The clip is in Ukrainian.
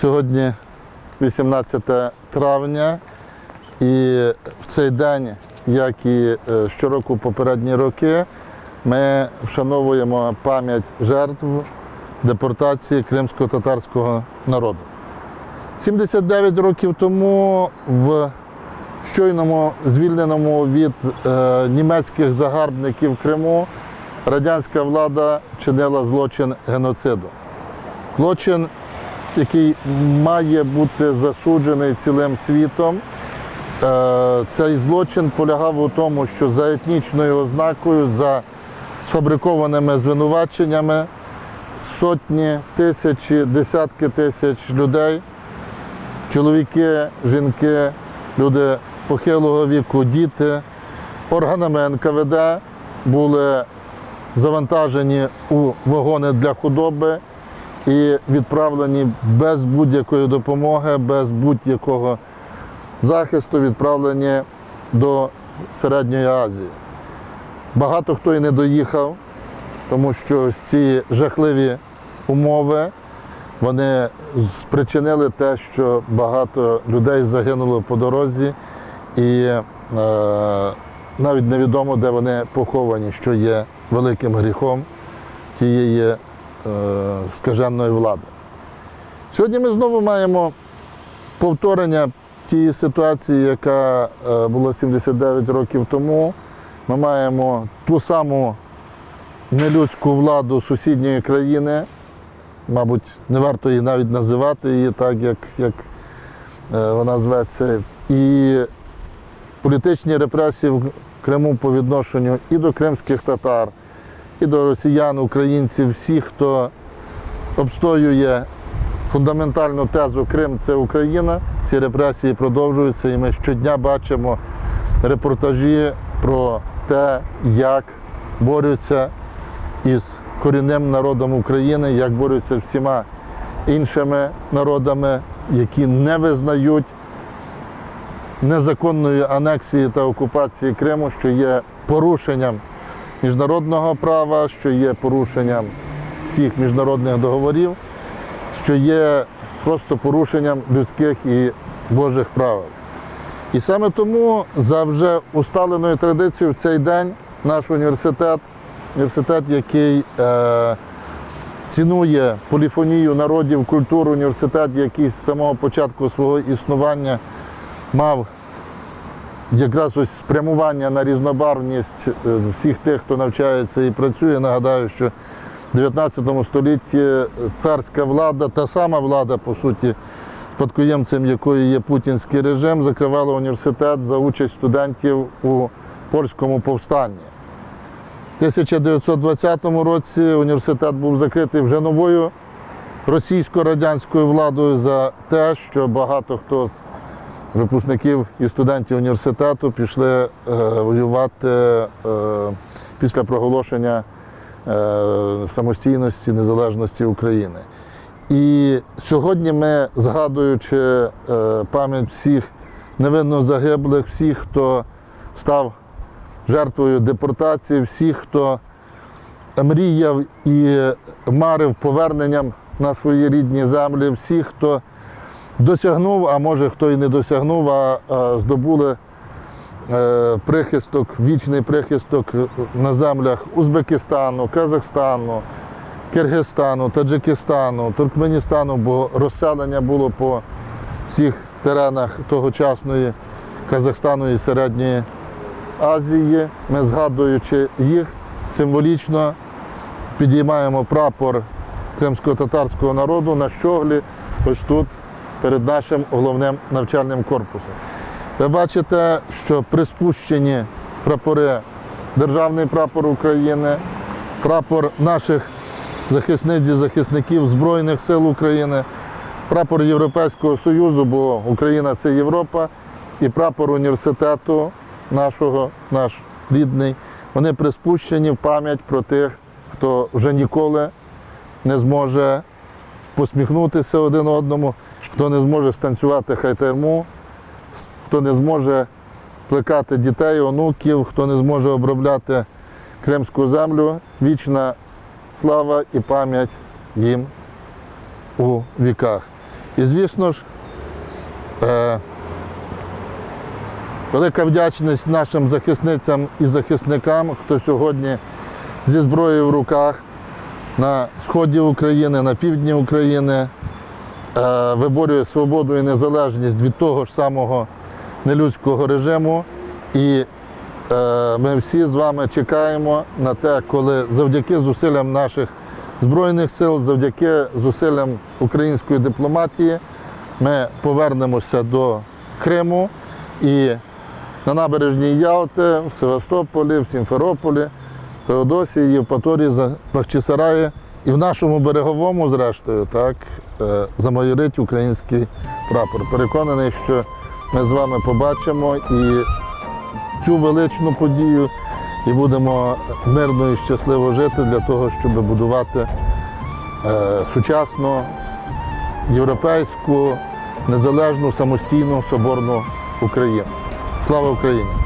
Сьогодні 18 травня, і в цей день, як і е, щороку попередні роки, ми вшановуємо пам'ять жертв депортації кримсько-татарського народу. 79 років тому в щойному звільненому від е, німецьких загарбників Криму радянська влада вчинила злочин геноциду. Злочин, який має бути засуджений цілим світом. Е, Цей злочин полягав у тому, що за етнічною ознакою, за сфабрикованими звинуваченнями сотні, тисячі, десятки тисяч людей, чоловіки, жінки, люди похилого віку, діти, органами НКВД були завантажені у вагони для худоби і відправлені без будь-якої допомоги, без будь-якого захисту, відправлені до Середньої Азії. Багато хто і не доїхав, тому що ці жахливі умови вони спричинили те, що багато людей загинуло по дорозі, і е, навіть невідомо, де вони поховані, що є великим гріхом тієї скаженої влади. Сьогодні ми знову маємо повторення тієї ситуації, яка е, була 79 років тому. Ми маємо ту саму нелюдську владу сусідньої країни. Мабуть, не варто її навіть називати її так, як, як е, вона зветься. І політичні репресії в Криму по відношенню і до кримських татар, і до росіян, українців, всіх, хто обстоює фундаментальну тезу Крим це Україна. Ці репресії продовжуються, і ми щодня бачимо репортажі про те, як борються із корінним народом України, як борються всіма іншими народами, які не визнають незаконної анексії та окупації Криму, що є порушенням міжнародного права, що є порушенням всіх міжнародних договорів, що є просто порушенням людських і Божих правил. І саме тому за вже усталеною традицією в цей день наш університет, університет, який е, цінує поліфонію народів, культуру, університет, який з самого початку свого існування мав якраз ось спрямування на різнобарвність е, всіх тих, хто навчається і працює. Нагадаю, що в 19 столітті царська влада, та сама влада, по суті, спадкоємцем якої є путінський режим, закривала університет за участь студентів у польському повстанні. В 1920 році університет був закритий вже новою російсько-радянською владою за те, що багато хто з випускників і студентів університету пішли е, воювати е, після проголошення е, самостійності, незалежності України. І сьогодні ми, згадуючи пам'ять всіх невинно загиблих, всіх, хто став жертвою депортації, всіх, хто мріяв і марив поверненням на свої рідні землі, всіх, хто досягнув, а може хто і не досягнув, а, здобули е, прихисток, вічний прихисток на землях Узбекистану, Казахстану, Киргизстану, Таджикистану, Туркменістану, бо розселення було по всіх теренах тогочасної Казахстану і Середньої Азії. Ми, згадуючи їх, символічно підіймаємо прапор кримсько-татарського народу на щоглі, ось тут, перед нашим головним навчальним корпусом. Ви бачите, що приспущені прапори, державний прапор України, прапор наших захисниць і захисників Збройних сил України, прапор Європейського Союзу, бо Україна це Європа, і прапор університету нашого, наш рідний. Вони приспущені в пам'ять про тих, хто вже ніколи не зможе посміхнутися один одному, хто не зможе станцювати хайтерму, хто не зможе плекати дітей, онуків, хто не зможе обробляти кримську землю. Вічна слава і пам'ять їм у віках. І, звісно ж, е, велика вдячність нашим захисницям і захисникам, хто сьогодні зі зброєю в руках на сході України, на півдні України виборює свободу і незалежність від того ж самого нелюдського режиму. І е, ми всі з вами чекаємо на те, коли завдяки зусиллям наших Збройних сил, завдяки зусиллям української дипломатії, ми повернемося до Криму і на набережній Ялти, в Севастополі, в Сімферополі, Феодосії, Євпаторії, Бахчисараї і в нашому береговому, зрештою, так, е, замайорить український прапор. Переконаний, що ми з вами побачимо і цю величну подію і будемо мирно і щасливо жити для того, щоб будувати е, сучасну, європейську, незалежну, самостійну, соборну Україну. Слава Україні!